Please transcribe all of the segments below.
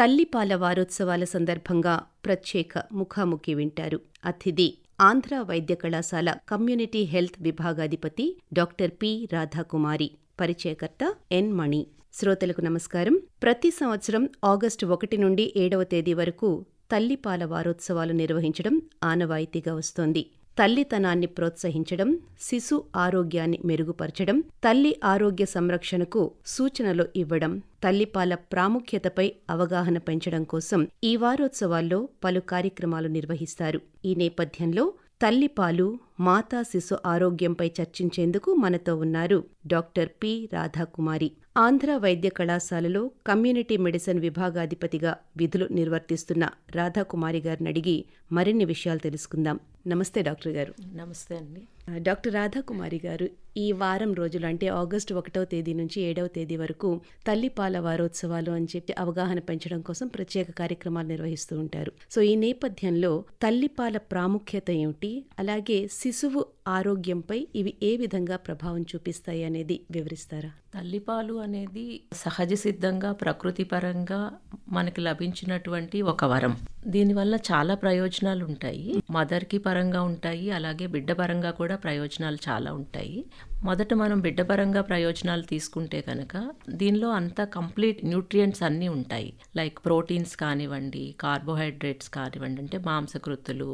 తల్లిపాల వారోత్సవాల సందర్భంగా ప్రత్యేక ముఖాముఖి వింటారు. అతిథి ఆంధ్ర వైద్య కళాశాల కమ్యూనిటీ హెల్త్ విభాగాధిపతి డాక్టర్ పి రాధాకుమారి పరిచయకర్త ఎన్ మణి. శ్రోతలకు నమస్కారం. ప్రతి సంవత్సరం ఆగస్టు ఒకటి నుండి ఏడవ తేదీ వరకు తల్లిపాల వారోత్సవాలు నిర్వహించడం ఆనవాయితీగా వస్తోంది. తల్లితనాన్ని ప్రోత్సహించడం శిశు ఆరోగ్యాన్ని మెరుగుపరచడం తల్లి ఆరోగ్య సంరక్షణకు సూచనలు ఇవ్వడం తల్లిపాల ప్రాముఖ్యతపై అవగాహన పెంచడం కోసం ఈ వారోత్సవాల్లో పలు కార్యక్రమాలు నిర్వహిస్తారు. ఈ నేపథ్యంలో తల్లిపాలు మాతా శిశు ఆరోగ్యంపై చర్చించేందుకు మనతో ఉన్నారు డాక్టర్ పి రాధాకుమారి. ఆంధ్ర వైద్య కళాశాలలో కమ్యూనిటీ మెడిసిన్ విభాగాధిపతిగా విధులు నిర్వర్తిస్తున్న రాధాకుమారి గారిని అడిగి మరిన్ని విషయాలు తెలుసుకుందాం. నమస్తే డాక్టర్ గారు. నమస్తే అండి. డాక్టర్ రాధాకుమారి గారు ఈ వారం రోజులు అంటే ఆగస్టు ఒకటవ తేదీ నుంచి ఏడవ తేదీ వరకు తల్లిపాల వారోత్సవాలు అని చెప్పి అవగాహన పెంచడం కోసం ప్రత్యేక కార్యక్రమాలు నిర్వహిస్తూ ఉంటారు. సో ఈ నేపథ్యంలో తల్లిపాల ప్రాముఖ్యత ఏమిటి? అలాగే శిశువు ఆరోగ్యంపై ఇవి ఏ విధంగా ప్రభావం చూపిస్తాయి అనేది వివరిస్తారా? తల్లిపాలు అనేది సహజ సిద్ధంగా ప్రకృతి పరంగా మనకి లభించినటువంటి ఒక వరం. దీనివల్ల చాలా ప్రయోజనాలు ఉంటాయి. మదర్కి పరంగా ఉంటాయి. అలాగే బిడ్డ పరంగా కూడా ప్రయోజనాలు చాలా ఉంటాయి. మొదట మనం బిడ్డ పరంగా ప్రయోజనాలు తీసుకుంటే కనుక దీనిలో అంత కంప్లీట్ న్యూట్రియంట్స్ అన్నీ ఉంటాయి. లైక్ ప్రోటీన్స్ కానివ్వండి కార్బోహైడ్రేట్స్ కానివ్వండి అంటే మాంసకృతులు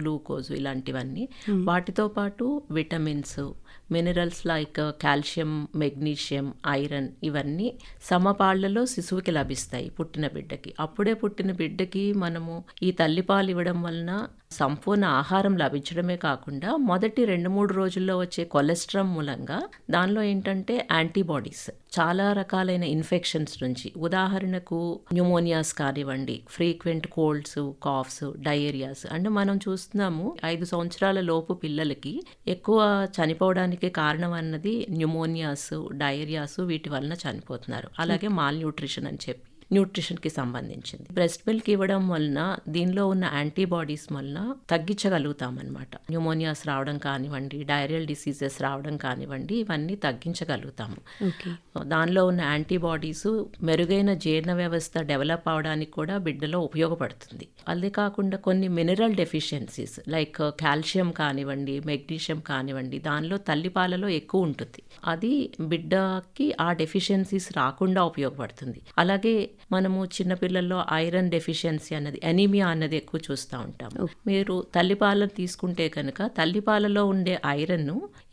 గ్లూకోజ్ ఇలాంటివన్నీ. వాటితో పాటు vitamins minerals like calcium magnesium iron ఇవన్నీ సమపాళ్ళలో శిశువుకి లభిస్తాయి పుట్టిన బిడ్డకి. అప్పుడే పుట్టిన బిడ్డకి మనము ఈ తల్లిపాలు ఇవ్వడం వలన సంపూర్ణ ఆహారం లభించడమే కాకుండా మొదటి రెండు మూడు రోజుల్లో వచ్చే కొలెస్ట్రాల్ మూలంగా దానిలో ఏంటంటే యాంటీబాడీస్ చాలా రకాలైన ఇన్ఫెక్షన్స్ నుంచి. ఉదాహరణకు న్యూమోనియాస్ కానివ్వండి ఫ్రీక్వెంట్ కోల్డ్స్ కాఫ్స్ డయేరియాస్. అంటే మనం చూస్తున్నాము ఐదు సంవత్సరాల లోపు పిల్లలకి ఎక్కువ చనిపోవడానికి కారణం అన్నది న్యూమోనియాస్ డయేరియాస్ వీటి వలన చనిపోతున్నారు. అలాగే మాల్ న్యూట్రిషన్ అని చెప్పి. న్యూట్రిషన్కి సంబంధించింది. బ్రెస్ట్ మిల్క్ ఇవ్వడం వలన దీనిలో ఉన్న యాంటీబాడీస్ వలన తగ్గించగలుగుతాం అనమాట న్యూమోనియాస్ రావడం కానివ్వండి డైరియల్ డిసీజెస్ రావడం కానివ్వండి ఇవన్నీ తగ్గించగలుగుతాము. ఓకే. దానిలో ఉన్న యాంటీబాడీస్ మెరుగైన జీర్ణ వ్యవస్థ డెవలప్ అవడానికి కూడా బిడ్డలో ఉపయోగపడుతుంది. అదే కాకుండా కొన్ని మినరల్ డెఫిషియన్సీస్ లైక్ కాల్షియం కానివ్వండి మెగ్నీషియం కానివ్వండి దానిలో తల్లిపాలలో ఎక్కువ ఉంటుంది. అది బిడ్డకి ఆ డెఫిషియన్సీస్ రాకుండా ఉపయోగపడుతుంది. అలాగే మనము చిన్నపిల్లల్లో ఐరన్ డెఫిషియన్సీ అన్నది ఎనీమియా అన్నది ఎక్కువ చూస్తూ ఉంటాము. మీరు తల్లిపాలను తీసుకుంటే కనుక తల్లిపాలలో ఉండే ఐరన్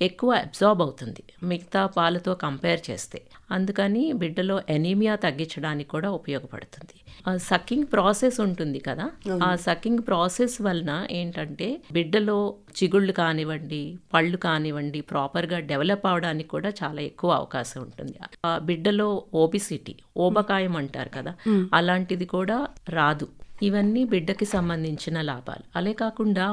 ఎక్కువ అబ్జార్బ్ అవుతుంది మిగతా పాలతో కంపేర్ చేస్తే. అందుకని బిడ్డలో ఎనీమియా తగ్గించడానికి కూడా ఉపయోగపడుతుంది. సక్కింగ్ ప్రాసెస్ ఉంటుంది కదా ఆ సక్కింగ్ ప్రాసెస్ వలన ఏంటంటే బిడ్డలో చిగుళ్ళు కానివ్వండి పళ్ళు కానివ్వండి ప్రాపర్గా డెవలప్ అవడానికి కూడా చాలా ఎక్కువ అవకాశం ఉంటుంది. ఆ బిడ్డలో ఓబిసిటీ ఓబకాయం అంటారు కదా. అలాంటిది కూడా రాదు. ఇవన్నీ బిడ్డకి సంబంధించిన లాభాలు. అలే కాకుండా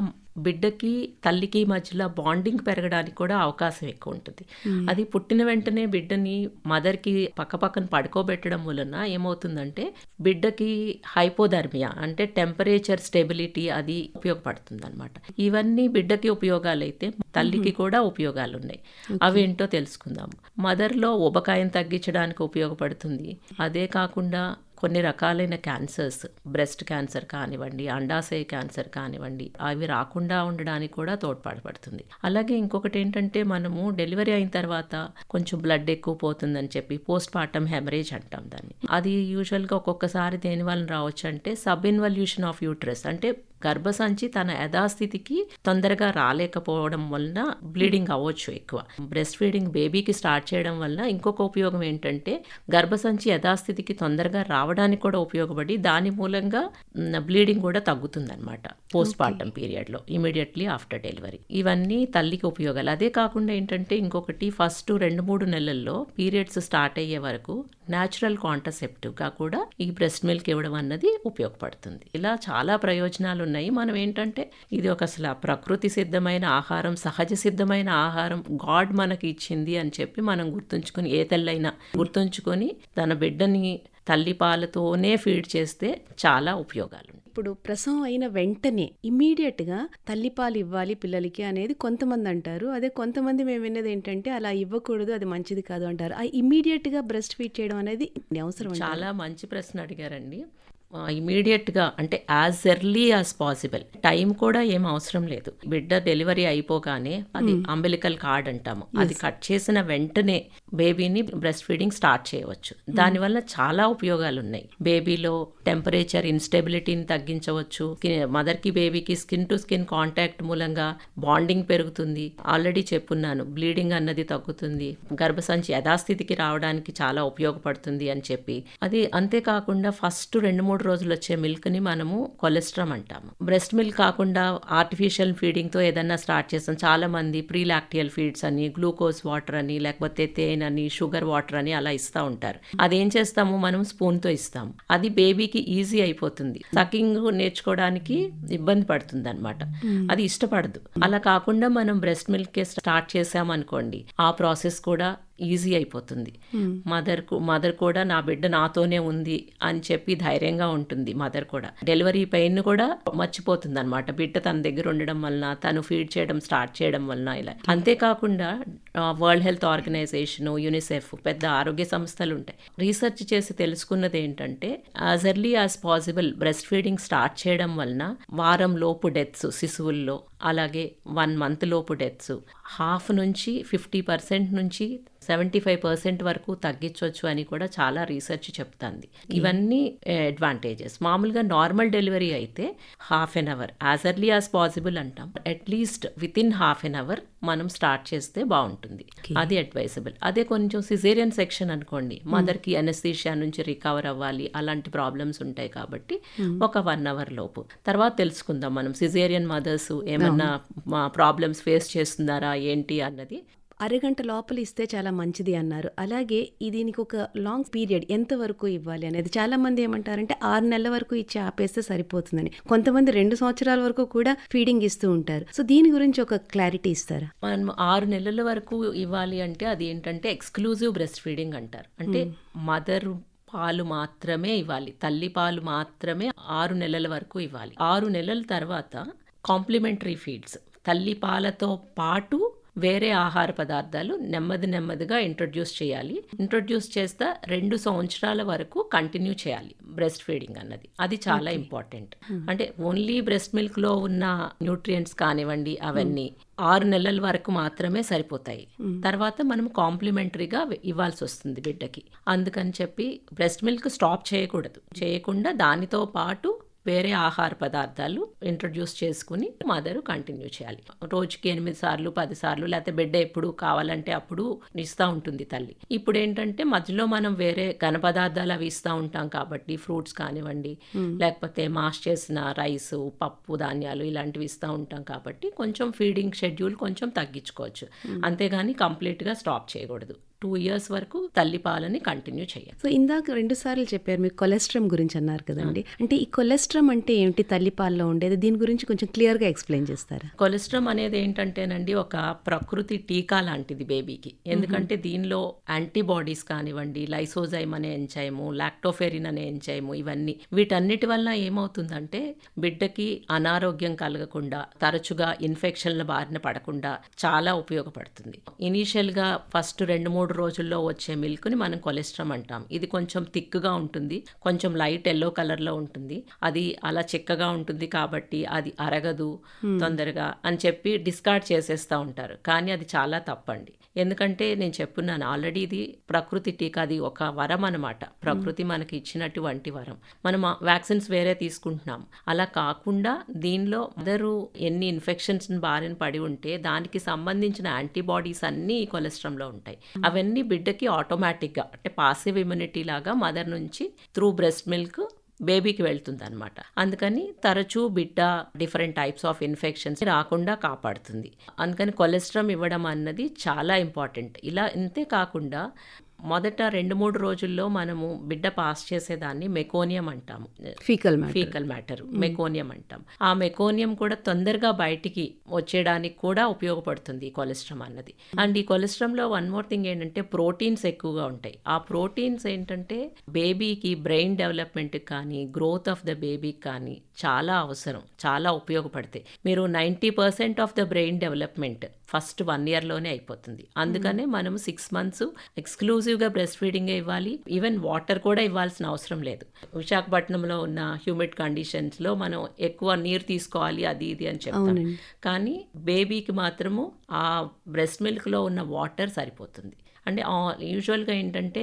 బిడ్డకి తల్లికి మధ్యలో బాండింగ్ పెరగడానికి కూడా అవకాశం ఎక్కువ ఉంటుంది. అది పుట్టిన వెంటనే బిడ్డని మదర్కి పక్క పక్కన పడుకోబెట్టడం వలన ఏమవుతుందంటే బిడ్డకి హైపోధర్మియా అంటే టెంపరేచర్ స్టెబిలిటీ అది ఉపయోగపడుతుంది అనమాట ఇవన్నీ బిడ్డకి ఉపయోగాలు అయితే తల్లికి కూడా ఉపయోగాలు ఉన్నాయి అవేంటో తెలుసుకుందాం మదర్లో ఉబకాయం తగ్గించడానికి ఉపయోగపడుతుంది. అదే కాకుండా కొన్ని రకాలైన క్యాన్సర్స్ బ్రెస్ట్ క్యాన్సర్ కానివ్వండి అండాశయ క్యాన్సర్ కానివ్వండి అవి రాకుండా ఉండడానికి కూడా తోడ్పాటుపడుతుంది అలాగే ఇంకొకటి ఏంటంటే మనము డెలివరీ అయిన తర్వాత కొంచెం బ్లడ్ ఎక్కువ పోతుందని చెప్పి పోస్ట్ పార్టమ్ హెమరేజ్ అంటాం దాన్ని. అది యూజువల్గా ఒక్కొక్కసారి దేని వలన రావచ్చు అంటే సబ్ ఇన్వల్యూషన్ ఆఫ్ యూట్రస్. అంటే గర్భసంచి తన యథాస్థితికి తొందరగా రాలేకపోవడం వలన బ్లీడింగ్ అవ్వచ్చు ఎక్కువ. బ్రెస్ట్ ఫీడింగ్ బేబీకి స్టార్ట్ చేయడం వలన ఇంకొక ఉపయోగం ఏంటంటే గర్భసంచి యథాస్థితికి తొందరగా రావడానికి కూడా ఉపయోగపడి దాని మూలంగా బ్లీడింగ్ కూడా తగ్గుతుంది అనమాట పోస్ట్ పార్టమ్ పీరియడ్లో ఇమీడియట్లీ ఆఫ్టర్ డెలివరీ. ఇవన్నీ తల్లికి ఉపయోగాలు. అదే కాకుండా ఏంటంటే ఇంకొకటి ఫస్ట్ రెండు మూడు నెలల్లో పీరియడ్స్ స్టార్ట్ అయ్యే వరకు న్యాచురల్ కాంట్రసెప్టివ్గా కూడా ఈ బ్రెస్ట్ మిల్క్ ఇవ్వడం అన్నది ఉపయోగపడుతుంది. ఇలా చాలా ప్రయోజనాలు ఉన్నాయి మనం ఏంటంటే ఇది ఒక అసలు ప్రకృతి సిద్ధమైన ఆహారం సహజ సిద్ధమైన ఆహారం గాడ్ మనకి ఇచ్చింది అని చెప్పి మనం గుర్తుంచుకొని ఏ తెల్లైనా గుర్తుంచుకొని తన బిడ్డని తల్లి పాలతోనే ఫీడ్ చేస్తే చాలా ఉపయోగాలు ఇప్పుడు ప్రసవం అయిన వెంటనే ఇమ్మీడియట్గా తల్లిపాలు ఇవ్వాలి పిల్లలకి అనేది కొంతమంది అంటారు. అదే కొంతమంది మేము విన్నది ఏంటంటే అలా ఇవ్వకూడదు అది మంచిది కాదు అంటారు. ఆ ఇమ్మీడియట్గా బ్రెస్ట్ ఫీడ్ చేయడం అనేది అవసరం చాలా మంచి ప్రశ్న అడిగారండి. ఇమీడియట్గా అంటే as early as possible time కూడా ఏం అవసరం లేదు. బిడ్డ డెలివరీ అయిపోగానే అది అంబిలికల్ కార్డ్ అంటాము. అది కట్ చేసిన వెంటనే బేబీని బ్రెస్ట్ ఫీడింగ్ స్టార్ట్ చేయవచ్చు దానివల్ల చాలా ఉపయోగాలు ఉన్నాయి బేబీలో టెంపరేచర్ ఇన్స్టెబిలిటీని తగ్గించవచ్చు. మదర్కి బేబీకి స్కిన్ టు స్కిన్ కాంటాక్ట్ మూలంగా బాండింగ్ పెరుగుతుంది. ఆల్రెడీ చెప్పున్నాను బ్లీడింగ్ అన్నది తగ్గుతుంది. గర్భసంచి యథాస్థితికి రావడానికి చాలా ఉపయోగపడుతుంది అని చెప్పి. అది అంతేకాకుండా ఫస్ట్ రెండు మూడు రోజులు వచ్చే మిల్క్ని మనము కొలెస్ట్రామ్ అంటాము. బ్రెస్ట్ మిల్క్ కాకుండా ఆర్టిఫిషియల్ ఫీడింగ్తో ఏదన్నా స్టార్ట్ చేస్తాం. చాలా మంది ప్రీ లాక్టియల్ ఫీడ్స్ అని గ్లూకోజ్ వాటర్ అని లేకపోతే తేనె అని షుగర్ వాటర్ అని అలా ఇస్తూ ఉంటారు. అదేం చేస్తాము? మనం స్పూన్తో ఇస్తాము. అది బేబీకి ఈజీ అయిపోతుంది. సకింగ్ నేర్చుకోవడానికి ఇబ్బంది పడుతుంది అనమాట అది ఇష్టపడదు. అలా కాకుండా మనం బ్రెస్ట్ మిల్క్ స్టార్ట్ చేసామనుకోండి ఆ ప్రాసెస్ కూడా ఈజీ అయిపోతుంది. మదర్ మదర్ కూడా నా బిడ్డ నాతోనే ఉంది అని చెప్పి ధైర్యంగా ఉంటుంది మదర్ కూడా. డెలివరీ పెయిన్ కూడా మర్చిపోతుంది అనమాట బిడ్డ తన దగ్గర ఉండడం వలన తను ఫీడ్ చేయడం స్టార్ట్ చేయడం వలన ఇలా. అంతేకాకుండా వరల్డ్ హెల్త్ ఆర్గనైజేషన్ యూనిసెఫ్ పెద్ద ఆరోగ్య సంస్థలు ఉంటాయి. రీసెర్చ్ చేసి తెలుసుకున్నది ఏంటంటే as early as possible breast feeding start చేయడం వలన వారం లోపు డెత్స్ శిశువుల్లో అలాగే వన్ మంత్ లోపు డెత్స్ హాఫ్ నుంచి ఫిఫ్టీ పర్సెంట్ నుంచి సెవెంటీ ఫైవ్ పర్సెంట్ వరకు తగ్గించవచ్చు అని కూడా చాలా రీసెర్చ్ చెప్తుంది. ఇవన్నీ అడ్వాంటేజెస్ మామూలుగా నార్మల్ డెలివరీ అయితే half an hour as early as possible అంటాం. At least within half an hour మనం స్టార్ట్ చేస్తే బాగుంటుంది. అది అడ్వైజబుల్ అదే కొంచెం సిజేరియన్ సెక్షన్ అనుకోండి. మదర్కి అనస్థీషియా నుంచి రికవర్ అవ్వాలి. అలాంటి ప్రాబ్లమ్స్ ఉంటాయి కాబట్టి ఒక వన్ అవర్ లోపు. తర్వాత తెలుసుకుందాం మనం. సిజేరియన్ మదర్స్ ఏమన్నా ప్రాబ్లమ్స్ ఫేస్ చేస్తున్నారా? ఏంటి? అన్నది అరగంట లోపల ఇస్తే చాలా మంచిది అన్నారు. అలాగే దీనికి ఒక లాంగ్ పీరియడ్ ఎంత వరకు ఇవ్వాలి అనేది చాలా మంది ఏమంటారంటే ఆరు నెలల వరకు ఇచ్చి ఆపేస్తే సరిపోతుందని. కొంతమంది రెండు సంవత్సరాల వరకు కూడా ఫీడింగ్ ఇస్తూ ఉంటారు. సో దీని గురించి ఒక క్లారిటీ ఇస్తారా? మనం ఆరు నెలల వరకు ఇవ్వాలి అంటే అది ఏంటంటే ఎక్స్క్లూజివ్ బ్రెస్ట్ ఫీడింగ్ అంటారు. అంటే మదర్ పాలు మాత్రమే ఇవ్వాలి. తల్లి పాలు మాత్రమే ఆరు నెలల వరకు ఇవ్వాలి. ఆరు నెలల తర్వాత కాంప్లిమెంటరీ ఫీడ్స్ తల్లి పాలతో పాటు వేరే ఆహార పదార్థాలు నెమ్మది నెమ్మదిగా ఇంట్రొడ్యూస్ చేయాలి. ఇంట్రొడ్యూస్ చేస్తా రెండు సంవత్సరాల వరకు కంటిన్యూ చేయాలి. బ్రెస్ట్ ఫీడింగ్ అన్నది. అది చాలా ఇంపార్టెంట్ అంటే ఓన్లీ బ్రెస్ట్ మిల్క్లో ఉన్న న్యూట్రియంట్స్ కానివ్వండి అవన్నీ ఆరు నెలల వరకు మాత్రమే సరిపోతాయి. తర్వాత మనం కాంప్లిమెంటరీగా ఇవ్వాల్సి వస్తుంది బిడ్డకి. అందుకని చెప్పి బ్రెస్ట్ మిల్క్ స్టాప్ చేయకూడదు. చేయకుండా దానితో పాటు వేరే ఆహార పదార్థాలు ఇంట్రొడ్యూస్ చేసుకుని మదర్ కంటిన్యూ చేయాలి. రోజుకి ఎనిమిది సార్లు పది సార్లు లేకపోతే బిడ్డ ఎప్పుడు కావాలంటే అప్పుడు ఇస్తూ ఉంటుంది తల్లి. ఇప్పుడు ఏంటంటే మధ్యలో మనం వేరే ఘన పదార్థాలు అవి ఇస్తూ ఉంటాం కాబట్టి ఫ్రూట్స్ కానివ్వండి లేకపోతే మాష్ చేసిన రైస్ పప్పు ధాన్యాలు ఇలాంటివి ఇస్తూ ఉంటాం కాబట్టి కొంచెం ఫీడింగ్ షెడ్యూల్ కొంచెం తగ్గించుకోవచ్చు. అంతేగాని కంప్లీట్గా స్టాప్ చేయకూడదు. టూ ఇయర్స్ వరకు తల్లి పాలని కంటిన్యూ చేయాలి. సో ఇందాక రెండు సార్లు చెప్పారు మీకు కొలెస్ట్రమ్ గురించి అన్నారు కదండి. అంటే ఈ కొలెస్ట్రమ్ అంటే ఏమిటి? తల్లి పాలలో ఉండేది దీని గురించి కొంచెం క్లియర్గా ఎక్స్ప్లెయిన్ చేస్తారా? కొలెస్ట్రామ్ అనేది ఏంటంటేనండి ఒక ప్రకృతి టీకా లాంటిది బేబీకి. ఎందుకంటే దీనిలో యాంటీబాడీస్ కానివ్వండి లైసోజైమ్ అనే ఎంజైము లాక్టోఫెరిన్ అనే ఎంజైము ఇవన్నీ. వీటన్నిటి వల్ల ఏమవుతుందంటే బిడ్డకి అనారోగ్యం కలగకుండా తరచుగా ఇన్ఫెక్షన్ల బారిన పడకుండా చాలా ఉపయోగపడుతుంది. ఇనీషియల్గా ఫస్ట్ రెండు మూడు రోజుల్లో వచ్చే మిల్క్ని మనం కొలెస్ట్రామ్ అంటాం. ఇది కొంచెం థిక్గా ఉంటుంది కొంచెం లైట్ ఎల్లో కలర్లో ఉంటుంది. అది అలా చిక్కగా ఉంటుంది కాబట్టి అది అరగదు తొందరగా అని చెప్పి డిస్కార్డ్ చేసేస్తూ ఉంటారు. కానీ అది చాలా తప్పండి. ఎందుకంటే నేను చెప్పున్నాను ఆల్రెడీ ఇది ప్రకృతి టీకా అది ఒక వరం అనమాట ప్రకృతి మనకి ఇచ్చినటువంటి వరం. మనం వ్యాక్సిన్స్ వేరే తీసుకుంటున్నాం. అలా కాకుండా దీనిలో అందరూ ఎన్ని ఇన్ఫెక్షన్స్ బారిన పడి ఉంటే దానికి సంబంధించిన యాంటీబాడీస్ అన్నీ కొలెస్ట్రామ్లో ఉంటాయి. అవన్నీ బిడ్డకి ఆటోమేటిక్గా అంటే పాసివ్ ఇమ్యూనిటీ లాగా మదర్ నుంచి త్రూ బ్రెస్ట్ మిల్క్ బేబీకి వెళ్తుంది అనమాట అందుకని తరచూ బిడ్డ డిఫరెంట్ టైప్స్ ఆఫ్ ఇన్ఫెక్షన్స్ రాకుండా కాపాడుతుంది. అందుకని కొలెస్ట్రామ్ ఇవ్వడం అన్నది చాలా ఇంపార్టెంట్ ఇలా ఇంతే కాకుండా మొదట రెండు మూడు రోజుల్లో మనము బిడ్డ పాస్ చేసేదాన్ని మెకోనియం అంటాము. ఫీకల్ ఫీకల్ మ్యాటర్ మెకోనియం అంటాం. ఆ మెకోనియం కూడా తొందరగా బయటికి వచ్చేయడానికి కూడా ఉపయోగపడుతుంది ఈ కొలెస్ట్రామ్ అన్నది. అండ్ ఈ కొలెస్ట్రామ్లో వన్ మోర్ థింగ్ ఏంటంటే ప్రోటీన్స్ ఎక్కువగా ఉంటాయి. ఆ ప్రోటీన్స్ ఏంటంటే బేబీకి బ్రెయిన్ డెవలప్మెంట్కి కానీ గ్రోత్ ఆఫ్ ద బేబీకి కానీ చాలా అవసరం చాలా ఉపయోగపడతాయి. మీరు ninety percent of the brain development first one ఇయర్లోనే అయిపోతుంది. అందుకనే మనం సిక్స్ మంత్స్ ఎక్స్క్లూజివ్గా బ్రెస్ట్ ఫీడింగ్ ఇవ్వాలి. ఈవెన్ వాటర్ కూడా ఇవ్వాల్సిన అవసరం లేదు. విశాఖపట్నంలో ఉన్న హ్యూమిడ్ కండిషన్స్లో మనం ఎక్కువ నీరు తీసుకోవాలి అది ఇది అని చెప్తాం. కానీ బేబీకి మాత్రము ఆ బ్రెస్ట్ మిల్క్లో ఉన్న వాటర్ సరిపోతుంది. అంటే యూజువల్గా ఏంటంటే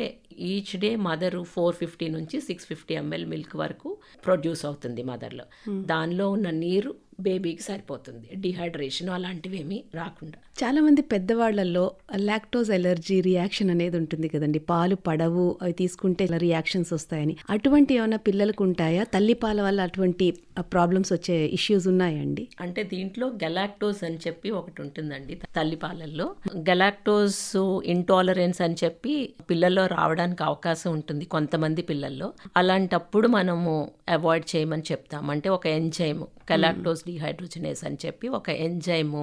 each day mother four fifty నుంచి సిక్స్ ఫిఫ్టీ ఎంఎల్ మిల్క్ వరకు ప్రొడ్యూస్ అవుతుంది మదర్లో దానిలో ఉన్న నీరు బేబీకి సరిపోతుంది. డిహైడ్రేషన్ అలాంటివి ఏమీ రాకుండా. చాలా మంది పెద్దవాళ్ళలో లాక్టోజ్ ఎలర్జీ రియాక్షన్ అనేది ఉంటుంది కదండి. పాలు పడవు అవి తీసుకుంటే ఇలా రియాక్షన్స్ వస్తాయని. అటువంటి ఏమైనా పిల్లలకు ఉంటాయా? తల్లి పాల వల్ల అటువంటి ప్రాబ్లమ్స్ వచ్చే ఇష్యూస్ ఉన్నాయండి? అంటే దీంట్లో గెలాక్టోస్ అని చెప్పి ఒకటి ఉంటుందండి తల్లిపాలల్లో గెలాక్టోస్ ఇంటాలరెన్స్ అని చెప్పి పిల్లల్లో రావడానికి అవకాశం ఉంటుంది కొంతమంది పిల్లల్లో. అలాంటప్పుడు మనము అవాయిడ్ చేయమని చెప్తాం. అంటే ఒక ఎంజైమ్ గెలాక్టోస్ డిహైడ్రోజనేస్ అని చెప్పి ఒక ఎంజైమ్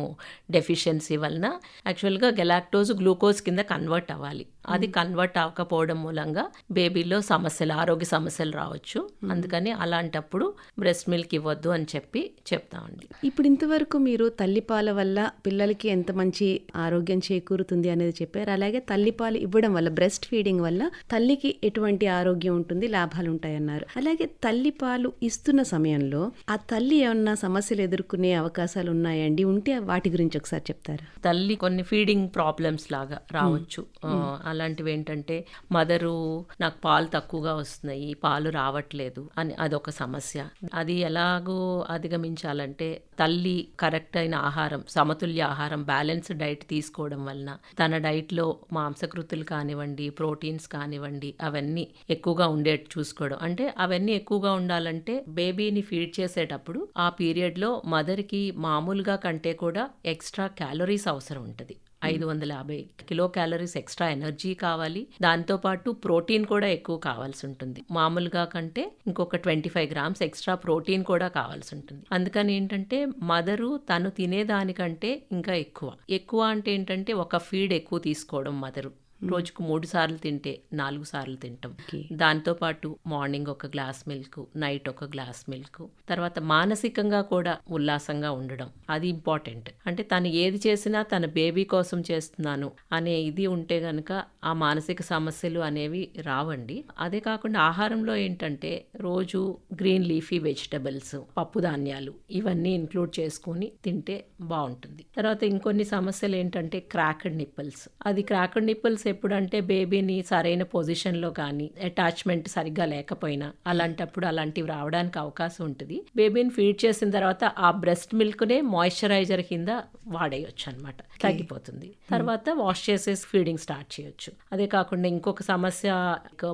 డెఫిషియన్సీ వలన యాక్చువల్గా గెలాక్టోజ్ గ్లూకోజ్ కింద కన్వర్ట్ అవ్వాలి. అది కన్వర్ట్ అవ్వకపోవడం మూలంగా బేబీలో సమస్యలు ఆరోగ్య సమస్యలు రావచ్చు. అందుకని అలాంటప్పుడు బ్రెస్ట్ మిల్క్ ఇవ్వద్దు అని చెప్పి చెప్తామండి ఇప్పుడు ఇంతవరకు మీరు తల్లిపాల వల్ల పిల్లలకి ఎంత మంచి ఆరోగ్యం చేకూరుతుంది అనేది చెప్పారు. అలాగే తల్లిపాలు ఇవ్వడం వల్ల బ్రెస్ట్ ఫీడింగ్ వల్ల తల్లికి ఎటువంటి ఆరోగ్యం ఉంటుంది లాభాలు ఉంటాయన్నారు. అలాగే తల్లిపాలు ఇస్తున్న సమయంలో ఆ తల్లి ఏమన్నా సమస్యలు ఎదుర్కొనే అవకాశాలు ఉన్నాయండి? ఉంటే వాటి గురించి ఒకసారి చెప్తారా? తల్లి కొన్ని ఫీడింగ్ ప్రాబ్లమ్స్ లాగా రావచ్చు. ఆ, అలాంటివి ఏంటంటే మదరు నాకు పాలు తక్కువగా వస్తున్నాయి పాలు రావట్లేదు అని అదొక సమస్య. అది ఎలాగో అధిగమించాలంటే తల్లి కరెక్ట్ అయిన ఆహారం సమతుల్య ఆహారం బ్యాలెన్స్ డైట్ తీసుకోవడం వలన తన డైట్లో మాంసకృతులు కానివ్వండి ప్రోటీన్స్ కానివ్వండి అవన్నీ ఎక్కువగా ఉండేట్టు చూసుకోవడం. అంటే అవన్నీ ఎక్కువగా ఉండాలంటే బేబీని ఫీడ్ చేసేటప్పుడు ఆ పీరియడ్లో మదర్కి మామూలుగా కంటే కూడా ఎక్స్ట్రా క్యాలరీస్ అవసరం ఉంటుంది. ఐదు వందల యాభై కిలో క్యాలరీస్ ఎక్స్ట్రా ఎనర్జీ కావాలి. దాంతోపాటు ప్రోటీన్ కూడా ఎక్కువ కావాల్సి ఉంటుంది. మామూలుగా కంటే ఇంకొక twenty five grams extra protein కూడా కావాల్సి ఉంటుంది. అందుకని ఏంటంటే మదరు తను తినేదానికంటే ఇంకా ఎక్కువ. ఎక్కువ అంటే ఏంటంటే ఒక ఫీడ్ ఎక్కువ తీసుకోవడం మదరు. రోజుకు మూడు సార్లు తింటే నాలుగు సార్లు తింటాం. దాంతోపాటు మార్నింగ్ ఒక గ్లాస్ మిల్క్ నైట్ ఒక గ్లాస్ మిల్క్ తర్వాత మానసికంగా కూడా ఉల్లాసంగా ఉండడం అది ఇంపార్టెంట్. అంటే తను ఏది చేసినా తన బేబీ కోసం చేస్తున్నాను అనే ఇది ఉంటే గనక ఆ మానసిక సమస్యలు అనేవి రావండి. అదే కాకుండా ఆహారంలో ఏంటంటే రోజు గ్రీన్ లీఫీ వెజిటబుల్స్ పప్పు ధాన్యాలు ఇవన్నీ ఇంక్లూడ్ చేసుకొని తింటే బాగుంటుంది. తర్వాత ఇంకొన్ని సమస్యలు ఏంటంటే క్రాక్డ్ నిప్పల్స్. అది క్రాక్డ్ నిప్పల్స్ ఎప్పుడంటే బేబీని సరైన పొజిషన్లో కానీ అటాచ్మెంట్ సరిగ్గా లేకపోయినా అలాంటప్పుడు అలాంటివి రావడానికి అవకాశం ఉంటుంది. బేబీని ఫీడ్ చేసిన తర్వాత ఆ బ్రెస్ట్ మిల్క్నే మాయిశ్చరైజర్ కింద వాడేయచ్చు అనమాట తగ్గిపోతుంది. తర్వాత వాష్ చేసేసి ఫీడింగ్ స్టార్ట్ చేయొచ్చు. అదే కాకుండా ఇంకొక సమస్య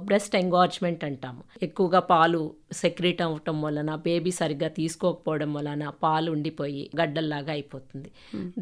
బ్రెస్ట్ ఎంగార్జ్మెంట్ అంటాము. ఎక్కువగా పాలు సెక్రీట్ అవ్వటం వలన బేబీ సరిగ్గా తీసుకోకపోవడం వలన పాలు ఉండిపోయి గడ్డల్లాగా అయిపోతుంది.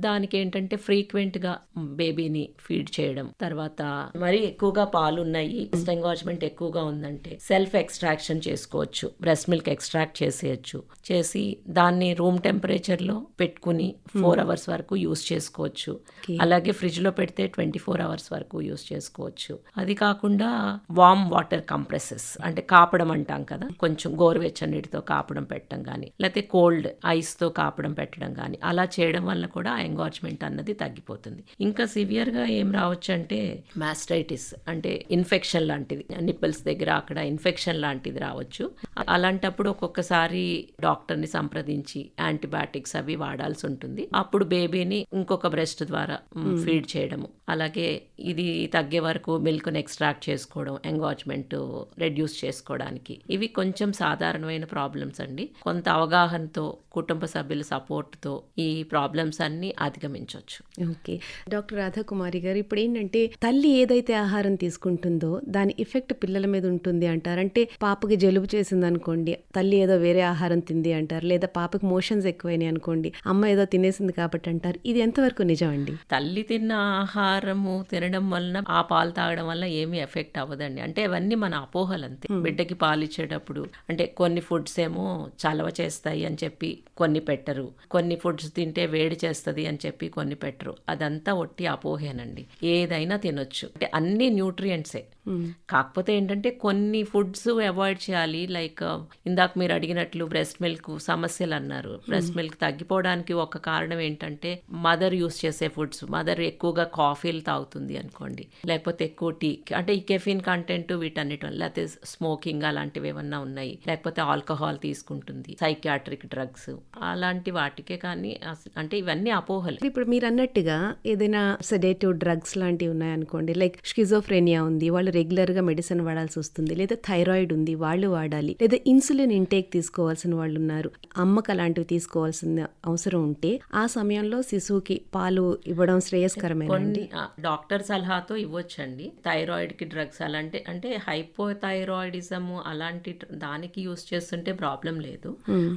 దానికి ఏంటంటే ఫ్రీక్వెంట్గా బేబీని ఫీడ్ చేయడం తర్వాత మరి ఎక్కువగా పాలు ఉన్నాయి బ్రెస్ట్ ఎంగార్జ్మెంట్ ఎక్కువగా ఉందంటే సెల్ఫ్ ఎక్స్ట్రాక్షన్ చేసుకోవచ్చు. బ్రెస్ట్ మిల్క్ ఎక్స్ట్రాక్ట్ చేసేయచ్చు. చేసి దాన్ని రూమ్ టెంపరేచర్లో పెట్టుకుని ఫోర్ అవర్స్ వరకు యూస్ చేసుకోవచ్చు. అలాగే ఫ్రిడ్జ్లో పెడితే ట్వంటీ ఫోర్ అవర్స్ వరకు యూస్ చేసుకోవచ్చు. అది కాకుండా వామ్ వాటర్ కంప్రెసెస్ అంటే కాపడం అంటాం కదా. కొంచెం గోరువెచ్చని నీటితో కాపడం పెట్టడం కానీ లేకపోతే కోల్డ్ ఐస్తో కాపడం పెట్టడం కానీ అలా చేయడం వల్ల కూడా ఎంగార్జ్మెంట్ అన్నది తగ్గిపోతుంది. ఇంకా సివియర్గా ఏం రావచ్చు అంటే మాస్టైటిస్ అంటే ఇన్ఫెక్షన్ లాంటిది. నిప్పల్స్ దగ్గర అక్కడ ఇన్ఫెక్షన్ లాంటిది రావచ్చు. అలాంటప్పుడు ఒక్కొక్కసారి డాక్టర్ని సంప్రదించి యాంటీబయాటిక్స్ అవి వాడాల్సి ఉంటుంది. అప్పుడు బేబీని ఇంకొక బ్రెస్ట్ ద్వారా ఫీడ్ చేయడము. అలాగే ఇది తగ్గే వరకు మిల్క్ని ఎక్స్ట్రాక్ట్ చేసుకోవడం ఎంగాజ్మెంట్ రెడ్యూస్ చేసుకోవడానికి. ఇవి కొంచెం సాధారణమైన ప్రాబ్లమ్స్ అండి. కొంత అవగాహనతో కుటుంబ సభ్యుల సపోర్ట్తో ఈ ప్రాబ్లమ్స్ అన్ని అధిగమించవచ్చు ఓకే. డాక్టర్ రాధాకుమారి గారు ఇప్పుడు ఏంటంటే తల్లి ఏదైతే ఆహారం తీసుకుంటుందో దాని ఎఫెక్ట్ పిల్లల మీద ఉంటుంది అంటారు. అంటే పాపకి జలుబు చేసింది అనుకోండి తల్లి ఏదో వేరే ఆహారం తింది అంటారు లేదా పాపకి మోషన్స్ ఎక్కువైనాయి అనుకోండి అమ్మ ఏదో తినేసింది కాబట్టి అంటారు. ఇది ఎంతవరకు నిజం అండి తల్లి తిన్న ఆహారము తినడం వలన ఆ పాలు తాగడం వల్ల ఏమీ ఎఫెక్ట్ అవ్వదండి. అంటే అవన్నీ మన అపోహలు అంతే బిడ్డకి పాలు ఇచ్చేటప్పుడు అంటే కొన్ని ఫుడ్స్ ఏమో చలవ చేస్తాయి అని చెప్పి కొన్ని పెట్టరు. కొన్ని ఫుడ్స్ తింటే వేడి చేస్తుంది అని చెప్పి కొన్ని పెట్టరు. అదంతా ఒట్టి అపోహేనండి. ఏదైనా తినొచ్చు. అంటే అన్ని న్యూట్రియంట్సే. కాకపోతే ఏంటంటే కొన్ని ఫుడ్స్ అవాయిడ్ చేయాలి. లైక్ ఇందాక మీరు అడిగినట్లు బ్రెస్ట్ మిల్క్ సమస్యలు అన్నారు. బ్రెస్ట్ మిల్క్ తగ్గిపోవడానికి ఒక కారణం ఏంటంటే మదర్ యూస్ చేసే ఫుడ్స్. మదర్ ఎక్కువగా కాఫీలు తాగుతుంది అనుకోండి. లేకపోతే ఎక్కువ టీ అంటే ఈ కెఫిన్ కంటెంట్ వీటన్నిటి వల్ల లేకపోతే స్మోకింగ్ అలాంటివి ఏమన్నా ఉన్నాయి. లేకపోతే ఆల్కహాల్ తీసుకుంటుంది సైకియాట్రిక్ డ్రగ్స్. అలాంటి వాటికే కానీ అంటే ఇవన్నీ అపోహలు. ఇప్పుడు మీరు అన్నట్టుగా ఏదైనా సెడేటివ్ డ్రగ్స్ లాంటివి ఉన్నాయనుకోండి లైక్ స్కిజోఫ్రెనియా ఉంది వాళ్ళు రెగ్యులర్గా మెడిసిన్ వాడాల్సి వస్తుంది. లేదా థైరాయిడ్ ఉంది వాళ్ళు వాడాలి. లేదా ఇన్సులిన్ ఇంటేక్ తీసుకోవాల్సిన వాళ్ళు ఉన్నారు. అమ్మక అలాంటివి తీసుకోవాల్సిన అవసరం ఉంటే ఆ సమయంలో శిశువుకి పాలు ఇవ్వడం ఆ, డాక్టర్ సలహాతో ఇవ్వచ్చండి. థైరాయిడ్కి డ్రగ్స్ అలాంటి అంటే హైపోథైరాయిడిజం అలాంటి దానికి యూస్ చేస్తుంటే ప్రాబ్లం లేదు.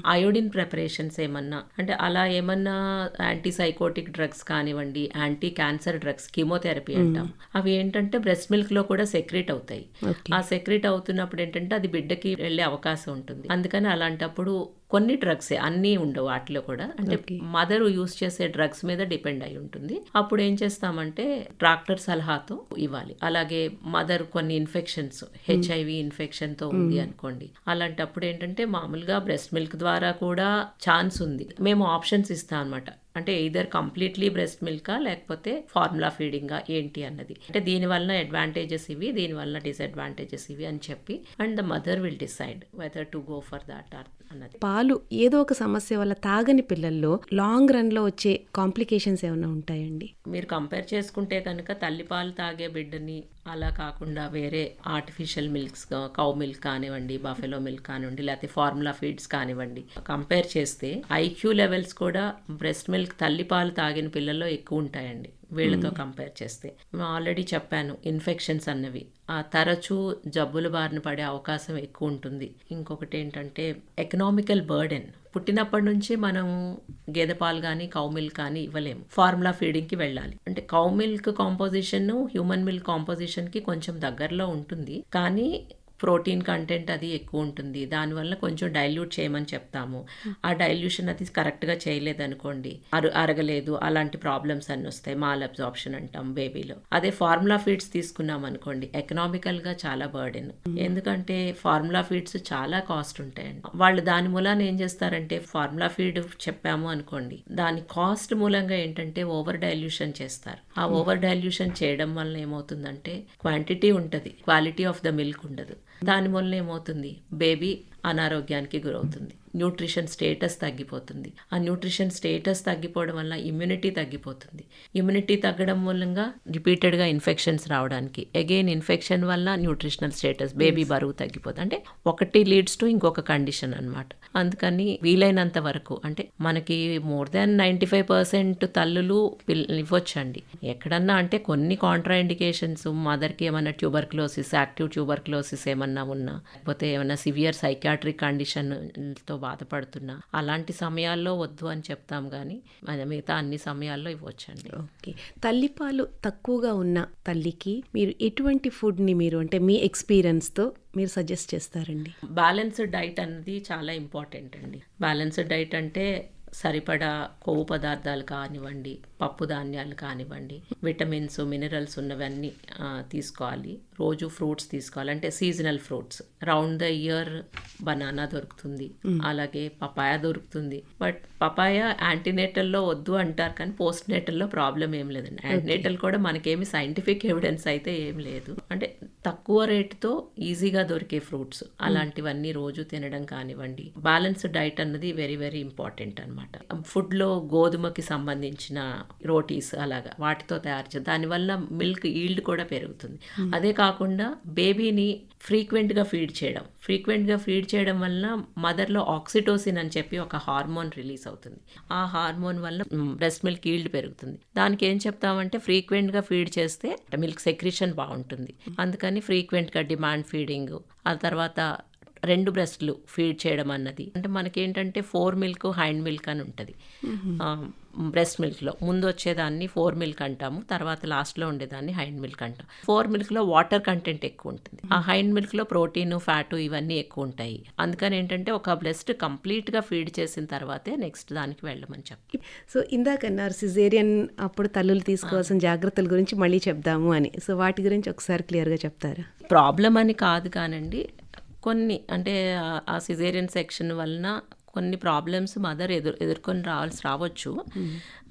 అయోడిన్ ప్రిపరేషన్స్ ఏమన్నా అంటే అలా ఏమన్నా యాంటీ సైకోటిక్ డ్రగ్స్ కానివ్వండి యాంటీ క్యాన్సర్ డ్రగ్స్ కీమోథెరపీ అంటాం. అవి ఏంటంటే బ్రెస్ట్ మిల్క్లో కూడా సెక్రెట్ అవుతాయి. ఆ సెక్రెట్ అవుతున్నప్పుడు ఏంటంటే అది బిడ్డకి వెళ్ళే అవకాశం ఉంటుంది. అందుకని అలాంటప్పుడు కొన్ని డ్రగ్స్ అన్నీ ఉండవు వాటిలో కూడా. అంటే మదర్ యూస్ చేసే డ్రగ్స్ మీద డిపెండ్ అయి ఉంటుంది. అప్పుడు ఏం చేస్తామంటే డాక్టర్ సలహాతో ఇవ్వాలి. అలాగే మదర్ కొన్ని ఇన్ఫెక్షన్స్ హెచ్ఐవి ఇన్ఫెక్షన్తో ఉంది అనుకోండి. అలాంటప్పుడు ఏంటంటే మామూలుగా బ్రెస్ట్ మిల్క్ ద్వారా కూడా ఛాన్స్ ఉంది. మేము ఆప్షన్స్ ఇస్తాం అనమాట అంటే ఇదర్ కంప్లీట్లీ బ్రెస్ట్ మిల్కా లేకపోతే ఫార్ములా ఫీడింగా ఏంటి అన్నది. అంటే దీని వలన అడ్వాంటేజెస్ ఇవి దీని వలన డిసడ్వాంటేజెస్ ఇవి అని చెప్పి. And the mother will decide whether to go for that or అన్నది. పాలు ఏదో ఒక సమస్య వల్ల తాగని పిల్లల్లో లాంగ్ రన్లో వచ్చే కాంప్లికేషన్స్ ఏమైనా ఉంటాయండి? మీరు కంపేర్ చేసుకుంటే కనుక తల్లిపాలు తాగే బిడ్డని అలా కాకుండా వేరే ఆర్టిఫిషియల్ మిల్క్స్ కౌ మిల్క్ కానివ్వండి బఫెలో మిల్క్ కానివ్వండి లేకపోతే ఫార్ములా ఫీడ్స్ కానివ్వండి కంపేర్ చేస్తే ఐక్యూ లెవెల్స్ కూడా బ్రెస్ట్ మిల్క్ తల్లిపాలు తాగిన పిల్లల్లో ఎక్కువ ఉంటాయండి వీళ్ళతో కంపేర్ చేస్తే. ఆల్రెడీ చెప్పాను ఇన్ఫెక్షన్స్ అన్నవి. ఆ తరచూ జబ్బుల బారిన పడే అవకాశం ఎక్కువ ఉంటుంది. ఇంకొకటి ఏంటంటే ఎకనామికల్ బర్డెన్ పుట్టినప్పటి నుంచి మనం గేదె పాలు కానీ కౌ మిల్క్ కానీ ఇవ్వలేము ఫార్ములా ఫీడింగ్కి వెళ్ళాలి. అంటే cow milk composition human milk కాంపోజిషన్కి కొంచెం దగ్గరలో ఉంటుంది. కానీ ప్రోటీన్ కంటెంట్ అది ఎక్కువ ఉంటుంది. దానివల్ల కొంచెం డైల్యూట్ చేయమని చెప్తాము. ఆ డైల్యూషన్ అది కరెక్ట్గా చేయలేదనుకోండి. అరు అరగలేదు అలాంటి ప్రాబ్లమ్స్ అన్నీ వస్తాయి. మాల్ అబ్జార్ప్షన్ అంటాం బేబీలో. అదే ఫార్ములా ఫీడ్స్ తీసుకున్నాం అనుకోండి ఎకనామికల్గా చాలా బర్డెన్. ఎందుకంటే ఫార్ములా ఫీడ్స్ చాలా కాస్ట్ ఉంటాయండి. వాళ్ళు దాని మూలాన ఏం చేస్తారంటే ఫార్ములా ఫీడ్ చెప్పాము అనుకోండి దాని కాస్ట్ మూలంగా ఏంటంటే ఓవర్ డైల్యూషన్ చేస్తారు. ఆ ఓవర్ డైల్యూషన్ చేయడం వల్ల ఏమవుతుందంటే క్వాంటిటీ ఉంటుంది. క్వాలిటీ ఆఫ్ ద మిల్క్ ఉండదు. దానివల్ల ఏమవుతుంది? బేబీ అనారోగ్యానికి గురవుతుంది. న్యూట్రిషన్ స్టేటస్ తగ్గిపోతుంది. ఆ న్యూట్రిషన్ స్టేటస్ తగ్గిపోవడం వల్ల ఇమ్యూనిటీ తగ్గిపోతుంది. ఇమ్యూనిటీ తగ్గడం మూలంగా రిపీటెడ్గా ఇన్ఫెక్షన్స్ రావడానికి. అగైన్ ఇన్ఫెక్షన్ వల్ల న్యూట్రిషనల్ స్టేటస్ బేబీ బరువు తగ్గిపోతుంది. అంటే ఒకటి లీడ్స్ టు ఇంకొక కండిషన్ అనమాట అందుకని వీలైనంత వరకు అంటే మనకి more than ninety five percent తల్లులు ఇవ్వచ్చండి. ఎక్కడన్నా అంటే కొన్ని కాంట్రా ఇండికేషన్స్ మదర్కి ఏమైనా ట్యూబర్క్లోసిస్ యాక్టివ్ ట్యూబర్క్లోసిస్ ఏమన్నా ఉన్నా లేకపోతే ఏమైనా సివియర్ సైకాట్రిక్ కండిషన్తో బాధపడుతున్నా. అలాంటి సమయాల్లో వద్దు అని చెప్తాం కానీ మిగతా అన్ని సమయాల్లో ఇవ్వచ్చండి. ఓకే. తల్లిపాలు తక్కువగా ఉన్న తల్లికి మీరు ఎటువంటి ఫుడ్ని మీరు అంటే మీ ఎక్స్పీరియన్స్తో మీరు సజెస్ట్ చేస్తారండి? బ్యాలెన్స్డ్ డైట్ అనేది చాలా ఇంపార్టెంట్ అండి. బ్యాలెన్స్డ్ డైట్ అంటే సరిపడా కొవ్వు పదార్థాలు కానివ్వండి పప్పు ధాన్యాలు కానివ్వండి విటమిన్స్ మినరల్స్ ఉన్నవన్నీ తీసుకోవాలి. రోజు ఫ్రూట్స్ తీసుకోవాలి. అంటే seasonal fruits. Round the year banana దొరుకుతుంది. అలాగే పపాయ దొరుకుతుంది. బట్ పపాయ యాంటీనేటల్లో వద్దు అంటారు కానీ పోస్ట్ నేటల్లో ప్రాబ్లం ఏం లేదండి. యాంటీనేటల్ కూడా మనకేమి సైంటిఫిక్ ఎవిడెన్స్ అయితే ఏం లేదు. అంటే తక్కువ రేటుతో ఈజీగా దొరికే ఫ్రూట్స్. అలాంటివన్నీ రోజు తినడం కానివ్వండి. బ్యాలెన్స్డ్ డైట్ అన్నది వెరీ వెరీ ఇంపార్టెంట్ అనమాట ఫుడ్లో గోధుమకి సంబంధించిన రోటీస్ అలాగా వాటితో తయారు చే దానివల్ల మిల్క్ ఈల్డ్ కూడా పెరుగుతుంది. అదే కాకుండా బేబీని ఫ్రీక్వెంట్గా ఫీడ్ చేయడం. ఫ్రీక్వెంట్గా ఫీడ్ చేయడం వల్ల మదర్లో ఆక్సిటోసిన్ అని చెప్పి ఒక హార్మోన్ రిలీజ్ అవుతుంది. ఆ హార్మోన్ వల్ల బ్రెస్ట్ మిల్క్ ఈల్డ్ పెరుగుతుంది. దానికి ఏం చెప్తామంటే ఫ్రీక్వెంట్గా ఫీడ్ చేస్తే మిల్క్ సెక్రిషన్ బాగుంటుంది. అందుకని ఫ్రీక్వెంట్గా డిమాండ్ ఫీడింగ్ ఆ తర్వాత రెండు బ్రెస్ట్లు ఫీడ్ చేయడం అన్నది. అంటే మనకేంటంటే ఫోర్ మిల్క్ హైండ్ మిల్క్ అని ఉంటుంది. బ్రెస్ట్ మిల్క్లో. ముందు వచ్చేదాన్ని ఫోర్ మిల్క్ అంటాము తర్వాత లాస్ట్లో ఉండేదాన్ని హైండ్ మిల్క్ అంటాం. ఫోర్ మిల్క్లో వాటర్ కంటెంట్ ఎక్కువ ఉంటుంది. ఆ హైండ్ మిల్క్లో ప్రోటీన్ ఫ్యాట్ ఇవన్నీ ఎక్కువ ఉంటాయి. అందుకని ఏంటంటే ఒక బ్రెస్ట్ కంప్లీట్గా ఫీడ్ చేసిన తర్వాతే నెక్స్ట్ దానికి వెళ్ళమని చెప్తాం సో ఇందాక అన్నారు సిజేరియన్ అప్పుడు తల్లులు తీసుకోవాల్సిన జాగ్రత్తల గురించి మళ్ళీ చెప్దాము అని. సో వాటి గురించి ఒకసారి క్లియర్గా చెప్తారా? ప్రాబ్లం అని కాదు కానండి. కొన్ని అంటే ఆ- సిజేరియన్ సెక్షన్ వలన కొన్ని ప్రాబ్లమ్స్ మదర్ ఎదురు ఎదుర్కొని రావాల్సి రావచ్చు.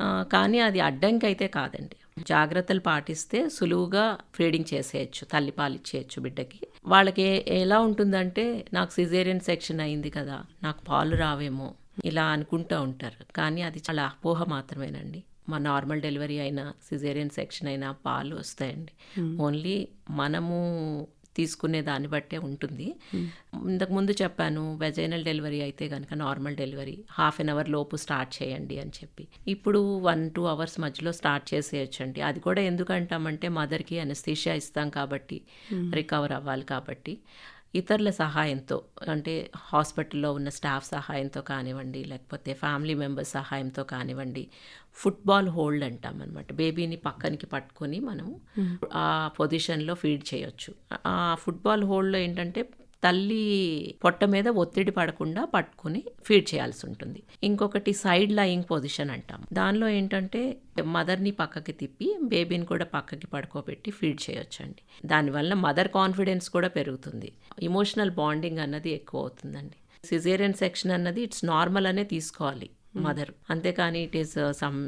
ఆ, కానీ అది అడ్డంకి అయితే కాదండి. జాగ్రత్తలు పాటిస్తే సులువుగా ఫీడింగ్ చేసేయచ్చు తల్లిపాలు ఇచ్చేయచ్చు బిడ్డకి. వాళ్ళకి ఎలా ఉంటుందంటే నాకు సిజేరియన్ సెక్షన్ అయింది కదా నాకు పాలు రావేమో ఇలా అనుకుంటూ ఉంటారు. కానీ అది చాలా అపోహ మాత్రమేనండి. మా నార్మల్ డెలివరీ అయినా సిజేరియన్ సెక్షన్ అయినా పాలు వస్తాయండి. ఓన్లీ మనము తీసుకునే దాన్ని బట్టే ఉంటుంది. ఇంతకు ముందు చెప్పాను వెజైనల్ డెలివరీ అయితే కనుక normal delivery half an hour లోపు స్టార్ట్ చేయండి అని చెప్పి. ఇప్పుడు వన్ టూ అవర్స్ మధ్యలో స్టార్ట్ చేసేయచ్చండి. అది కూడా ఎందుకంటామంటే మదర్కి అనస్థీషియా ఇస్తాం కాబట్టి రికవర్ అవ్వాలి కాబట్టి. ఇతరుల సహాయంతో అంటే హాస్పిటల్లో ఉన్న స్టాఫ్ సహాయంతో కానివ్వండి లేకపోతే ఫ్యామిలీ మెంబర్స్ సహాయంతో కానివ్వండి ఫుట్బాల్ హోల్డ్ అంటాం అనమాట బేబీని పక్కనికి పట్టుకొని మనం ఆ పొజిషన్లో ఫీడ్ చేయొచ్చు. ఆ ఫుట్బాల్ హోల్డ్లో ఏంటంటే తల్లి పొట్ట మీద ఒత్తిడి పడకుండా పట్టుకుని ఫీడ్ చేయాల్సి ఉంటుంది. ఇంకొకటి సైడ్ లయింగ్ పొజిషన్ అంటాం. దానిలో ఏంటంటే మదర్ని పక్కకి తిప్పి బేబీని కూడా పక్కకి పడుకోబెట్టి ఫీడ్ చేయొచ్చండి. దానివల్ల మదర్ కాన్ఫిడెన్స్ కూడా పెరుగుతుంది. ఇమోషనల్ బాండింగ్ అన్నది ఎక్కువ అవుతుందండి. సిజేరియన్ సెక్షన్ అన్నది ఇట్స్ నార్మల్ అనే తీసుకోవాలి. మదర్. అంతేకాని ఇట్ ఈస్ సమ్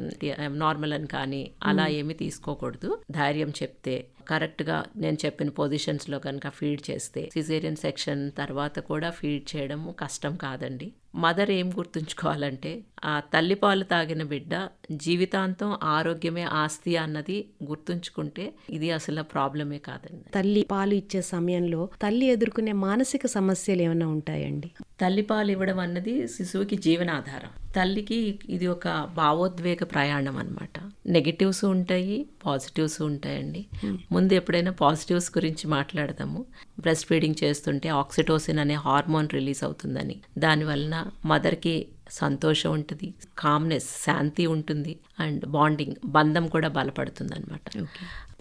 నార్మల్ అని కానీ అలా ఏమీ తీసుకోకూడదు. ధైర్యం చెప్తే కరెక్ట్గా నేను చెప్పిన పొజిషన్స్లో కనుక ఫీడ్ చేస్తే సిజేరియన్ సెక్షన్ తర్వాత కూడా ఫీడ్ చేయడం కష్టం కాదండి. మదర్ ఏం గుర్తుంచుకోవాలంటే ఆ తల్లిపాలు తాగిన బిడ్డ జీవితాంతం ఆరోగ్యమే ఆస్తి అన్నది గుర్తుంచుకుంటే ఇది అసలు ప్రాబ్లమే కాదండి. తల్లి పాలు ఇచ్చే సమయంలో తల్లి ఎదుర్కొనే మానసిక సమస్యలు ఏమైనా ఉంటాయండి? తల్లిపాలు ఇవ్వడం అన్నది శిశువుకి జీవనాధారం. తల్లికి ఇది ఒక భావోద్వేగ ప్రయాణం అనమాట నెగిటివ్స్ ఉంటాయి పాజిటివ్స్ ఉంటాయండి. ముందు ఎప్పుడైనా పాజిటివ్స్ గురించి మాట్లాడదాము. బ్రెస్ట్ ఫీడింగ్ చేస్తుంటే ఆక్సిటోసిన్ అనే హార్మోన్ రిలీజ్ అవుతుందని. దానివలన మదర్కి సంతోషం ఉంటుంది కామ్నెస్ శాంతి ఉంటుంది అండ్ బాండింగ్ బంధం కూడా బలపడుతుంది అనమాట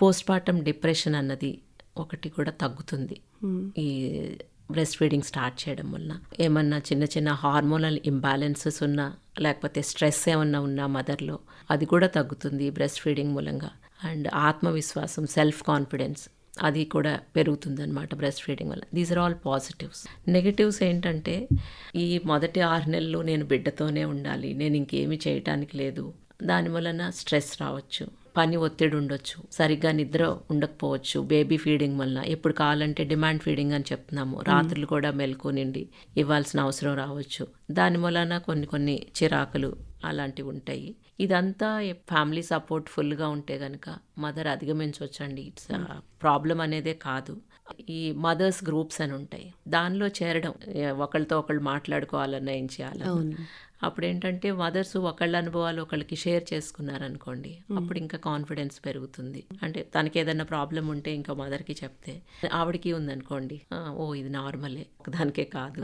పోస్ట్ పార్టం డిప్రెషన్ అన్నది ఒకటి కూడా తగ్గుతుంది. ఈ బ్రెస్ట్ ఫీడింగ్ స్టార్ట్ చేయడం వలన ఏమన్నా చిన్న చిన్న హార్మోనల్ ఇంబ్యాలెన్సెస్ ఉన్నా లేకపోతే స్ట్రెస్ ఏమన్నా ఉన్నా మదర్లో అది కూడా తగ్గుతుంది బ్రెస్ట్ ఫీడింగ్ మూలంగా. అండ్ ఆత్మవిశ్వాసం సెల్ఫ్ కాన్ఫిడెన్స్ అది కూడా పెరుగుతుంది అనమాట బ్రెస్ట్ ఫీడింగ్ వల్ల. These are all positives negatives ఏంటంటే ఈ మొదటి ఆరు నెలలు నేను బిడ్డతోనే ఉండాలి నేను ఇంకేమీ చేయటానికి లేదు. దాని వలన స్ట్రెస్ రావచ్చు పని ఒత్తిడి ఉండొచ్చు సరిగ్గా నిద్ర ఉండకపోవచ్చు బేబీ ఫీడింగ్ వలన. ఎప్పుడు కావాలంటే డిమాండ్ ఫీడింగ్ అని చెప్తున్నాము. రాత్రులు కూడా మెలకు నిండి ఇవ్వాల్సిన అవసరం రావచ్చు. దాని వలన కొన్ని కొన్ని చిరాకులు అలాంటివి ఉంటాయి. ఇదంతా ఫ్యామిలీ సపోర్ట్ ఫుల్గా ఉంటే కనుక మదర్ అధిగమించవచ్చండి ఇట్స్ ప్రాబ్లం అనేదే కాదు. ఈ మదర్స్ గ్రూప్స్ అని ఉంటాయి. దానిలో చేరడం ఒకళ్ళతో ఒకళ్ళు మాట్లాడుకోవాలన్నా ఏం చేయాలన్నా అప్పుడు ఏంటంటే మదర్స్ ఒకళ్ళ అనుభవాలు ఒకళ్ళకి షేర్ చేసుకున్నారనుకోండి అప్పుడు ఇంకా కాన్ఫిడెన్స్ పెరుగుతుంది. అంటే తనకి ఏదైనా ప్రాబ్లం ఉంటే ఇంకా మదర్కి చెప్తే ఆవిడకి ఉందనుకోండి "ఆ, ఓ ఇది నార్మలే దానికే కాదు.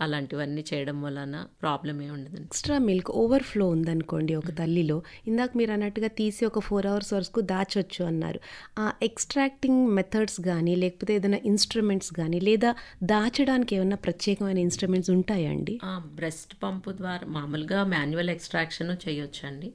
అలాంటివన్నీ చేయడం వలన ప్రాబ్లం ఏ ఉండదండి ఎక్స్ట్రా మిల్క్ ఓవర్ఫ్లో ఉందనుకోండి ఒక తల్లిలో ఇందాక మీరు అన్నట్టుగా తీసి ఒక ఫోర్ అవర్స్ వరకు దాచొచ్చు అన్నారు. ఆ ఎక్స్ట్రాక్టింగ్ మెథడ్స్ కానీ లేకపోతే ఏదైనా ఇన్స్ట్రుమెంట్స్ కానీ లేదా దాచడానికి ఏమైనా ప్రత్యేకమైన ఇన్స్ట్రుమెంట్స్ ఉంటాయండి బ్రెస్ట్ పంప్ ద్వారా మామూలుగా మాన్యువల్ ఎక్స్ట్రాక్షన్ చేయొచ్చండి.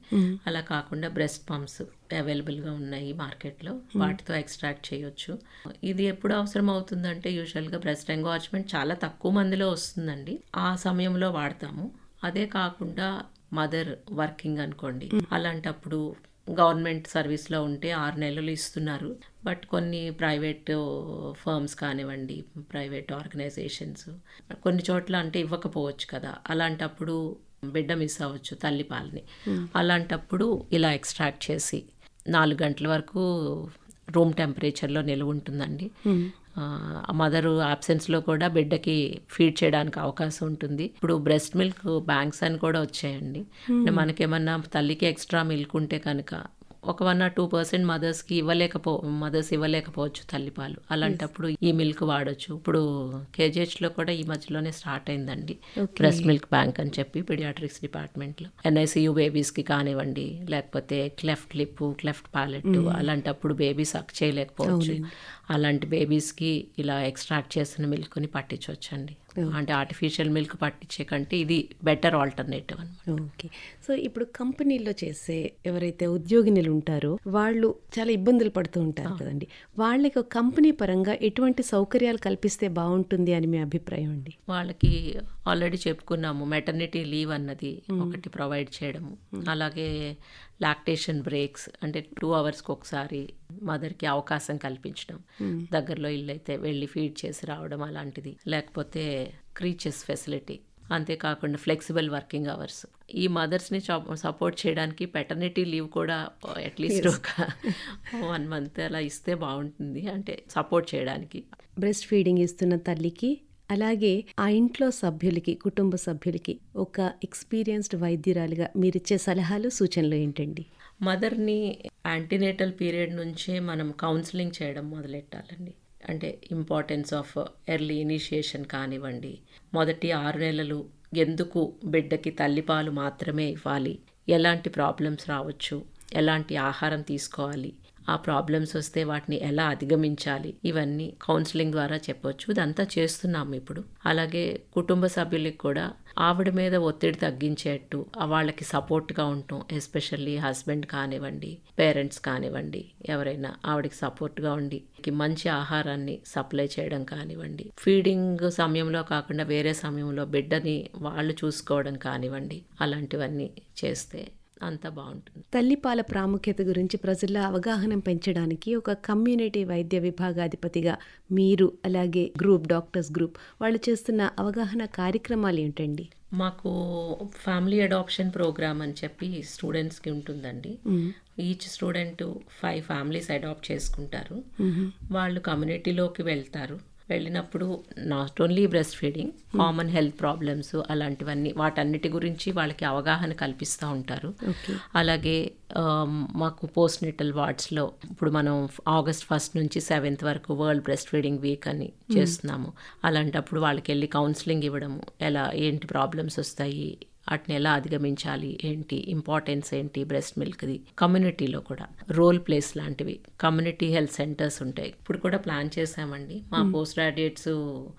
అలా కాకుండా బ్రెస్ట్ పంప్స్. అవైలబుల్గా ఉన్నాయి మార్కెట్లో వాటితో ఎక్స్ట్రాక్ట్ చేయొచ్చు. ఇది ఎప్పుడు అవసరం అవుతుందంటే యూజువల్గా బ్రెస్ట్ ఎంగార్జ్మెంట్ చాలా తక్కువ మందిలో వస్తుందండి. ఆ సమయంలో వాడతాము. అదే కాకుండా మదర్ వర్కింగ్ అనుకోండి. అలాంటప్పుడు గవర్నమెంట్ సర్వీస్లో ఉంటే ఆరు నెలలు ఇస్తున్నారు. బట్ కొన్ని ప్రైవేట్ ఫర్మ్స్ కానివ్వండి ప్రైవేట్ ఆర్గనైజేషన్స్ కొన్ని చోట్ల అంటే ఇవ్వకపోవచ్చు కదా. అలాంటప్పుడు బిడ్డ మిస్ అవ్వచ్చు తల్లి పాలని. అలాంటప్పుడు ఇలా ఎక్స్ట్రాక్ట్ చేసి నాలుగు గంటల వరకు రూమ్ టెంపరేచర్లో నిలువ ఉంటుందండి. మదర్లో కూడా బిడ్డకి ఫీడ్ చేయడానికి అవకాశం ఉంటుంది. ఇప్పుడు బ్రెస్ట్ మిల్క్ బ్యాంక్స్ అని కూడా వచ్చాయండి. అంటే మనకేమన్నా తల్లికి ఎక్స్ట్రా మిల్క్ ఉంటే కనుక ఒక వన్ ఆర్ టూ పర్సెంట్ మదర్స్కి ఇవ్వలేకపో మదర్స్ ఇవ్వలేకపోవచ్చు తల్లిపాలు అలాంటప్పుడు ఈ మిల్క్ వాడొచ్చు. ఇప్పుడు కేజీహెచ్లో కూడా ఈ మధ్యలోనే స్టార్ట్ అయిందండి. బ్రెస్ట్ మిల్క్ బ్యాంక్ అని చెప్పి పిడియాట్రిక్స్ డిపార్ట్మెంట్లో. ఎన్ఐసియు బేబీస్కి కానివ్వండి లేకపోతే క్లెఫ్ట్ లిప్ క్లెఫ్ట్ ప్యాలెట్ అలాంటప్పుడు బేబీ సక్ చేయలేకపోవచ్చు. అలాంటి బేబీస్కి ఇలా ఎక్స్ట్రాక్ట్ చేసిన మిల్క్ని పట్టించవచ్చండి అంటే ఆర్టిఫిషియల్ మిల్క్ పట్టించే కంటే ఇది బెటర్ ఆల్టర్నేటివ్ అనమాట ఓకే. సో ఇప్పుడు కంపెనీల్లో చేసే ఎవరైతే ఉద్యోగినులు ఉంటారో వాళ్ళు చాలా ఇబ్బందులు పడుతూ ఉంటారు కదండి. వాళ్ళకి కంపెనీ పరంగా ఎటువంటి సౌకర్యాలు కల్పిస్తే బాగుంటుంది అని మీ అభిప్రాయం అండి? వాళ్ళకి ఆల్రెడీ చెప్పుకున్నాము మెటర్నిటీ లీవ్ అన్నది ఒకటి ప్రొవైడ్ చేయడము అలాగే లాక్టేషన్ బ్రేక్స్ అంటే టూ అవర్స్కి ఒకసారి మదర్కి అవకాశం కల్పించడం దగ్గరలో ఇల్లు అయితే వెళ్ళి ఫీడ్ చేసి రావడం అలాంటిది. లేకపోతే క్రీచెస్ ఫెసిలిటీ అంతేకాకుండా ఫ్లెక్సిబుల్ వర్కింగ్ అవర్స్. ఈ మదర్స్ని సపోర్ట్ చేయడానికి పెటర్నిటీ లీవ్ కూడా అట్లీస్ట్ ఒక వన్ మంత్ అలా ఇస్తే బాగుంటుంది. అంటే సపోర్ట్ చేయడానికి. బ్రెస్ట్ ఫీడింగ్ ఇస్తున్న తల్లికి అలాగే ఆ ఇంట్లో సభ్యులకి కుటుంబ సభ్యులకి ఒక ఎక్స్పీరియన్స్డ్ వైద్యురాలుగా మీరిచ్చే సలహాలు సూచనలు ఏంటండి? మదర్ని యాంటీనేటల్ పీరియడ్ నుంచే మనం కౌన్సిలింగ్ చేయడం మొదలెట్టాలండి. అంటే ఇంపార్టెన్స్ ఆఫ్ ఎర్లీ ఇనిషియేషన్ కానివ్వండి మొదటి ఆరు నెలలు ఎందుకు బిడ్డకి తల్లిపాలు మాత్రమే ఇవ్వాలి ఎలాంటి ప్రాబ్లమ్స్ రావచ్చు ఎలాంటి ఆహారం తీసుకోవాలి ఆ ప్రాబ్లమ్స్ వస్తే వాటిని ఎలా అధిగమించాలి? ఇవన్నీ కౌన్సిలింగ్ ద్వారా చెప్పొచ్చు. ఇదంతా చేస్తున్నాము ఇప్పుడు. అలాగే కుటుంబ సభ్యులకి కూడా ఆవిడ మీద ఒత్తిడి తగ్గించేట్టు వాళ్ళకి సపోర్ట్గా ఉంటాం ఎస్పెషల్లీ హస్బెండ్ కానివ్వండి పేరెంట్స్ కానివ్వండి ఎవరైనా ఆవిడకి సపోర్ట్గా ఉండి మంచి ఆహారాన్ని సప్లై చేయడం కానివ్వండి ఫీడింగ్ సమయంలో కాకుండా వేరే సమయంలో బిడ్డని వాళ్ళు చూసుకోవడం కానివ్వండి అలాంటివన్నీ చేస్తే అంతా బాగుంటుంది. తల్లిపాల ప్రాముఖ్యత గురించి ప్రజల్లో అవగాహన పెంచడానికి ఒక కమ్యూనిటీ వైద్య విభాగాధిపతిగా మీరు అలాగే గ్రూప్ డాక్టర్స్ గ్రూప్ వాళ్ళు చేస్తున్న అవగాహన కార్యక్రమాలు ఏంటండి? మాకు ఫ్యామిలీ అడాప్షన్ ప్రోగ్రామ్ అని చెప్పి స్టూడెంట్స్కి ఉంటుందండి. Each student five families adopt చేసుకుంటారు. వాళ్ళు కమ్యూనిటీలోకి వెళ్తారు. వెళ్ళినప్పుడు not only breast feeding common health problems అలాంటివన్నీ వాటన్నిటి గురించి వాళ్ళకి అవగాహన కల్పిస్తూ ఉంటారు. అలాగే మాకు పోస్ట్ నిటల్ వార్డ్స్లో ఇప్పుడు మనం ఆగస్ట్ ఫస్ట్ నుంచి సెవెంత్ వరకు వరల్డ్ బ్రెస్ట్ ఫీడింగ్ వీక్ అని చేస్తున్నాము. అలాంటప్పుడు వాళ్ళకి వెళ్ళి కౌన్సిలింగ్ ఇవ్వడము ఎలా ఏంటి ప్రాబ్లమ్స్ వస్తాయి వాటిని ఎలా అధిగమించాలి ఏంటి ఇంపార్టెన్స్ ఏంటి బ్రెస్ట్ మిల్క్ది కమ్యూనిటీలో కూడా. రోల్ ప్లేస్ లాంటివి. కమ్యూనిటీ హెల్త్ సెంటర్స్ ఉంటాయి. ఇప్పుడు కూడా ప్లాన్ చేసామండి మా పోస్ట్ గ్రాడ్యుయేట్స్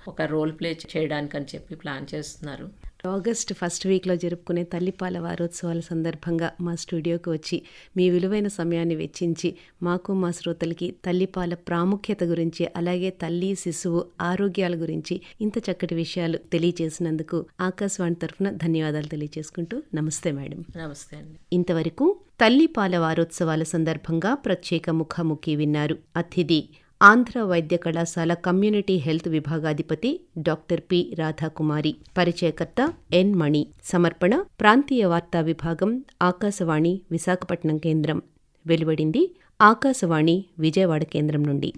ఒక రోల్ ప్లే చేయడానికి అని చెప్పి ప్లాన్ చేస్తున్నారు. ఆగస్ట్ ఫస్ట్ వీక్లో జరుపుకునే తల్లిపాల వారోత్సవాల సందర్భంగా మా స్టూడియోకి వచ్చి మీ విలువైన సమయాన్ని వెచ్చించి మాకు మా శ్రోతలకి తల్లిపాల ప్రాముఖ్యత గురించి అలాగే తల్లి శిశువు ఆరోగ్యాల గురించి ఇంత చక్కటి విషయాలు తెలియజేసినందుకు ఆకాశవాణి తరఫున ధన్యవాదాలు తెలియజేసుకుంటూ నమస్తే మేడం. నమస్తే అండి. ఇంతవరకు తల్లిపాల వారోత్సవాల సందర్భంగా ప్రత్యేక ముఖాముఖి విన్నారు అతిథి ఆంధ్ర వైద్య కళాశాల కమ్యూనిటీ హెల్త్ విభాగాధిపతి డాక్టర్ పి రాధాకుమారి. పరిచయకర్త ఎన్ మణి. సమర్పణ ప్రాంతీయ వార్తా విభాగం ఆకాశవాణి విశాఖపట్నం కేంద్రం. వెలువడింది ఆకాశవాణి విజయవాడ కేంద్రం నుండి.